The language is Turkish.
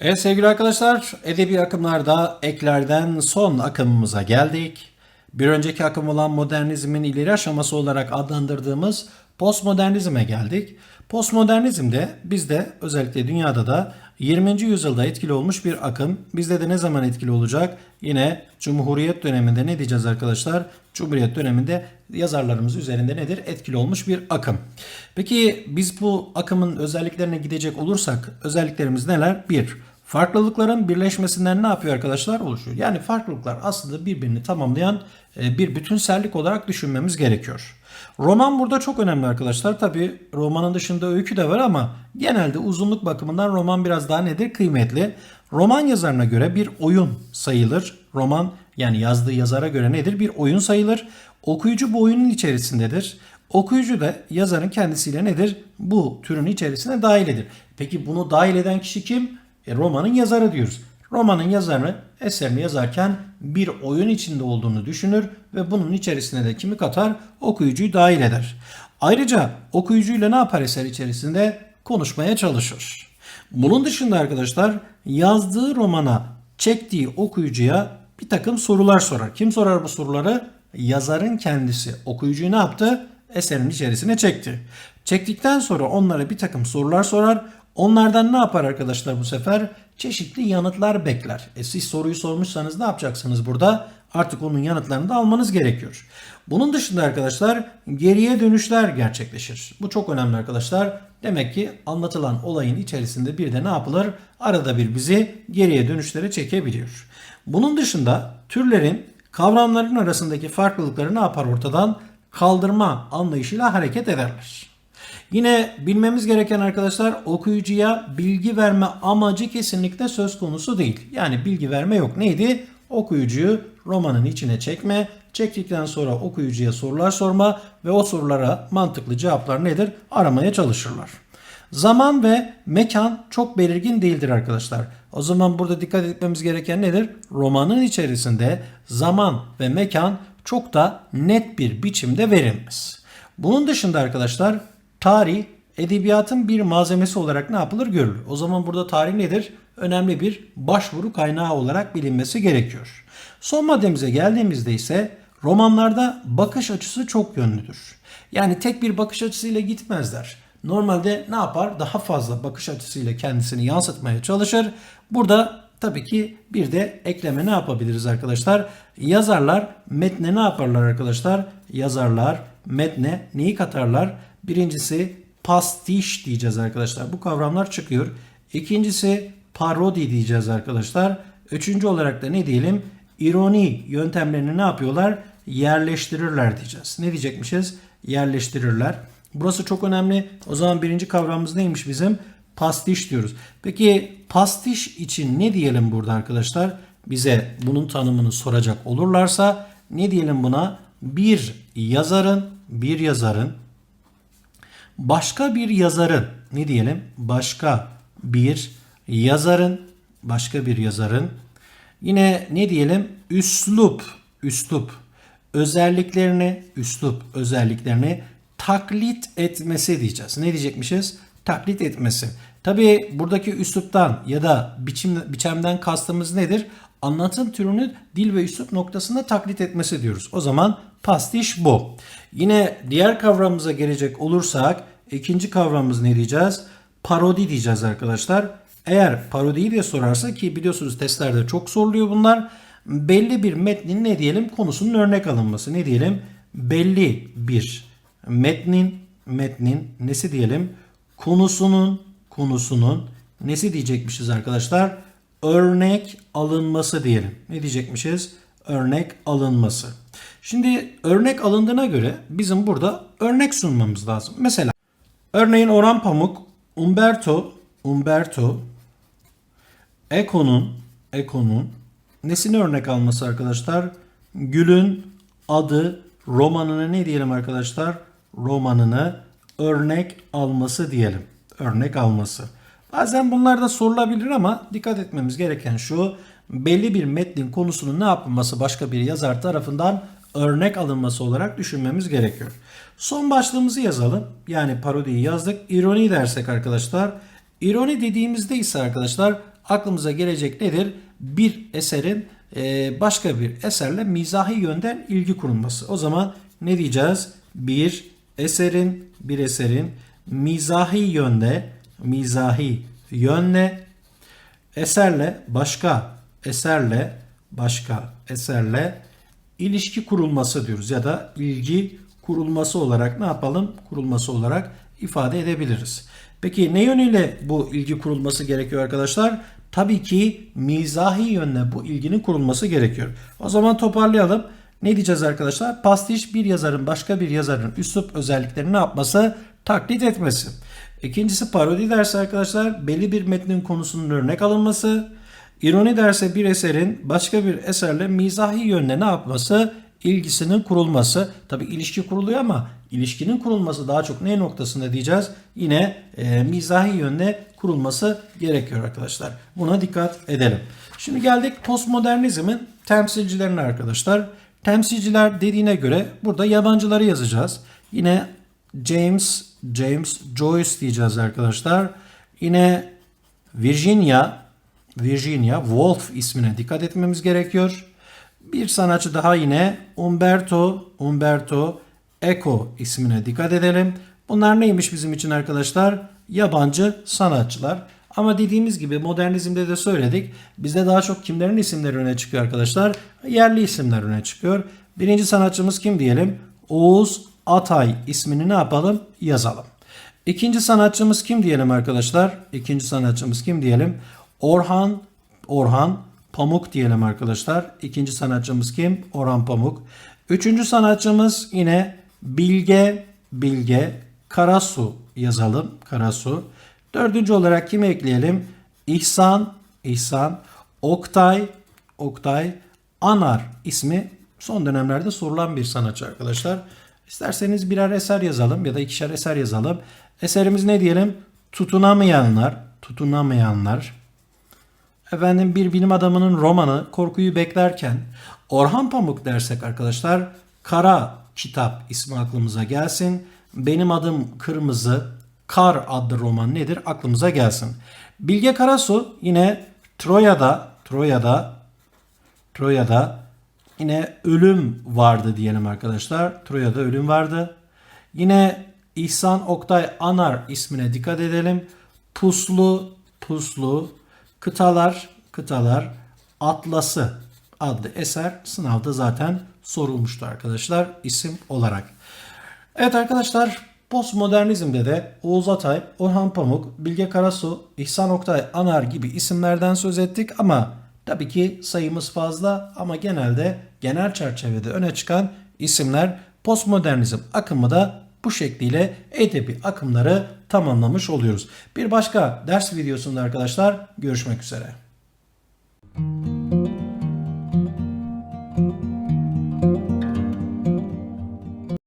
Evet sevgili arkadaşlar, edebi akımlarda eklerden son akımımıza geldik. Bir önceki akım olan modernizmin ileri aşaması olarak adlandırdığımız postmodernizme geldik. Postmodernizmde bizde özellikle dünyada da 20. yüzyılda etkili olmuş bir akım. Bizde de ne zaman etkili olacak? Yine Cumhuriyet döneminde ne diyeceğiz arkadaşlar? Cumhuriyet döneminde yazarlarımız üzerinde nedir? Etkili olmuş bir akım. Peki biz bu akımın özelliklerine gidecek olursak özelliklerimiz neler? 1. Farklılıkların birleşmesinden ne yapıyor arkadaşlar? Oluşuyor. Yani farklılıklar aslında birbirini tamamlayan e, bir bütünsellik olarak düşünmemiz gerekiyor. Roman burada çok önemli arkadaşlar. Tabi romanın dışında öykü de var ama genelde uzunluk bakımından roman biraz daha nedir? Kıymetli. Roman yazarına göre bir oyun sayılır. Roman yani yazdığı yazara göre nedir? Bir oyun sayılır. Okuyucu bu oyunun içerisindedir. Okuyucu da yazarın kendisiyle nedir? Bu türün içerisine dahil edir. Peki bunu dahil eden kişi kim? E, romanın yazarı diyoruz. Romanın yazarı eserini yazarken bir oyun içinde olduğunu düşünür ve bunun içerisine de kimi katar? Okuyucuyu dahil eder. Ayrıca okuyucuyla ne yapar eser içerisinde? Konuşmaya çalışır. Bunun dışında arkadaşlar yazdığı romana çektiği okuyucuya bir takım sorular sorar. Kim sorar bu soruları? Yazarın kendisi. Okuyucuyu ne yaptı? Eserin içerisine çekti. Çektikten sonra onlara bir takım sorular sorar. Onlardan ne yapar arkadaşlar bu sefer? Çeşitli yanıtlar bekler. E siz soruyu sormuşsanız ne yapacaksınız burada? Artık onun yanıtlarını da almanız gerekiyor. Bunun dışında arkadaşlar geriye dönüşler gerçekleşir. Bu çok önemli arkadaşlar. Demek ki anlatılan olayın içerisinde bir de ne yapılır? Arada bir bizi geriye dönüşlere çekebiliyor. Bunun dışında türlerin kavramların arasındaki farklılıkları ne yapar ortadan? Kaldırma anlayışıyla hareket ederler. Yine bilmemiz gereken arkadaşlar okuyucuya bilgi verme amacı kesinlikle söz konusu değil. Yani bilgi verme yok. Neydi? Okuyucuyu romanın içine çekme, çektikten sonra okuyucuya sorular sorma ve o sorulara mantıklı cevaplar nedir? Aramaya çalışırlar. Zaman ve mekan çok belirgin değildir arkadaşlar. O zaman burada dikkat etmemiz gereken nedir? Romanın içerisinde zaman ve mekan çok da net bir biçimde verilmez. Bunun dışında arkadaşlar tarih edebiyatın bir malzemesi olarak ne yapılır görülür. O zaman burada tarih nedir? Önemli bir başvuru kaynağı olarak bilinmesi gerekiyor. Son maddemize geldiğimizde ise romanlarda bakış açısı çok yönlüdür. Yani tek bir bakış açısıyla gitmezler. Normalde ne yapar? Daha fazla bakış açısıyla kendisini yansıtmaya çalışır. Burada tabii ki bir de ekleme ne yapabiliriz arkadaşlar? Yazarlar metne ne yaparlar arkadaşlar? Yazarlar metne neyi katarlar? Birincisi pastiş diyeceğiz arkadaşlar. Bu kavramlar çıkıyor. İkincisi parodi diyeceğiz arkadaşlar. Üçüncü olarak da ne diyelim? İroni yöntemlerini ne yapıyorlar? Yerleştirirler diyeceğiz. Ne diyecekmişiz? Yerleştirirler. Burası çok önemli. O zaman birinci kavramımız neymiş bizim? Pastiş diyoruz. Peki pastiş için ne diyelim burada arkadaşlar? Bize bunun tanımını soracak olurlarsa ne diyelim buna? Bir yazarın, bir yazarın başka bir yazarın ne diyelim? Başka bir yazarın, başka bir yazarın yine ne diyelim? Üslup, üslup özelliklerini, üslup özelliklerini taklit etmesi diyeceğiz. Ne diyecekmişiz? Taklit etmesi. Tabi buradaki üsluptan ya da biçim, biçimden kastımız nedir? Anlatım türünü dil ve üslup noktasında taklit etmesi diyoruz. O zaman pastiş bu. Yine diğer kavramımıza gelecek olursak ikinci kavramımız ne diyeceğiz? Parodi diyeceğiz arkadaşlar. Eğer parodiyi de sorarsa ki biliyorsunuz testlerde çok soruluyor bunlar. Belli bir metnin ne diyelim konusunun örnek alınması. Ne diyelim? Belli bir metnin metnin nesi diyelim? Konusunun konusunun nesi diyecekmişiz arkadaşlar? Örnek alınması diyelim. Ne diyecekmişiz? Örnek alınması. Şimdi örnek alındığına göre bizim burada örnek sunmamız lazım. Mesela örneğin Orhan Pamuk, Umberto, Umberto, Eco'nun, Eco'nun nesini örnek alması arkadaşlar? Gül'ün adı romanını ne diyelim arkadaşlar? Romanını örnek alması diyelim. Örnek alması. Bazen bunlar da sorulabilir ama dikkat etmemiz gereken şu belli bir metnin konusunun ne yapılması başka bir yazar tarafından örnek alınması olarak düşünmemiz gerekiyor. Son başlığımızı yazalım. Yani parodiyi yazdık. İroni dersek arkadaşlar. İroni dediğimizde ise arkadaşlar aklımıza gelecek nedir? Bir eserin e, başka bir eserle mizahi yönden ilgi kurulması. O zaman ne diyeceğiz? Bir eserin bir eserin mizahi yönde mizahi yönle eserle başka eserle başka eserle ilişki kurulması diyoruz ya da ilgi kurulması olarak ne yapalım? Kurulması olarak ifade edebiliriz. Peki ne yönüyle bu ilgi kurulması gerekiyor arkadaşlar? Tabii ki mizahi yönle bu ilginin kurulması gerekiyor. O zaman toparlayalım. Ne diyeceğiz arkadaşlar? Pastiş bir yazarın başka bir yazarın üslup özelliklerini ne yapması? Taklit etmesi. İkincisi parodi dersi arkadaşlar belli bir metnin konusunun örnek alınması. İroni derse bir eserin başka bir eserle mizahi yönle ne yapması? İlgisinin kurulması. Tabi ilişki kuruluyor ama ilişkinin kurulması daha çok ne noktasında diyeceğiz? Yine e, mizahi yönle kurulması gerekiyor arkadaşlar. Buna dikkat edelim. Şimdi geldik postmodernizmin temsilcilerine arkadaşlar. Temsilciler dediğine göre burada yabancıları yazacağız. Yine James, James Joyce diyeceğiz arkadaşlar. Yine Virginia, Virginia Woolf ismine dikkat etmemiz gerekiyor. Bir sanatçı daha yine Umberto, Umberto Eco ismine dikkat edelim. Bunlar neymiş bizim için arkadaşlar? Yabancı sanatçılar. Ama dediğimiz gibi modernizmde de söyledik. Bizde daha çok kimlerin isimleri öne çıkıyor arkadaşlar? Yerli isimler öne çıkıyor. Birinci sanatçımız kim diyelim? Oğuz Atay ismini ne yapalım? Yazalım. İkinci sanatçımız kim diyelim arkadaşlar? İkinci sanatçımız kim diyelim? Orhan Orhan Pamuk diyelim arkadaşlar. İkinci sanatçımız kim? Orhan Pamuk. Üçüncü sanatçımız yine Bilge Bilge Karasu yazalım. Karasu. Dördüncü olarak kimi ekleyelim? İhsan İhsan Oktay Oktay Anar ismi son dönemlerde sorulan bir sanatçı arkadaşlar. İsterseniz birer eser yazalım ya da ikişer eser yazalım. Eserimiz ne diyelim? Tutunamayanlar, tutunamayanlar. Efendim bir bilim adamının romanı Korkuyu Beklerken Orhan Pamuk dersek arkadaşlar Kara Kitap ismi aklımıza gelsin. Benim adım Kırmızı Kar adlı roman nedir aklımıza gelsin. Bilge Karasu yine Troya'da Troya'da Troya'da yine ölüm vardı diyelim arkadaşlar. Troya'da ölüm vardı. Yine İhsan Oktay Anar ismine dikkat edelim. Puslu, puslu, kıtalar, kıtalar, atlası adlı eser sınavda zaten sorulmuştu arkadaşlar isim olarak. Evet arkadaşlar postmodernizmde de Oğuz Atay, Orhan Pamuk, Bilge Karasu, İhsan Oktay Anar gibi isimlerden söz ettik ama tabii ki sayımız fazla ama genelde genel çerçevede öne çıkan isimler postmodernizm akımı da bu şekliyle edebi akımları tamamlamış oluyoruz. Bir başka ders videosunda arkadaşlar görüşmek üzere.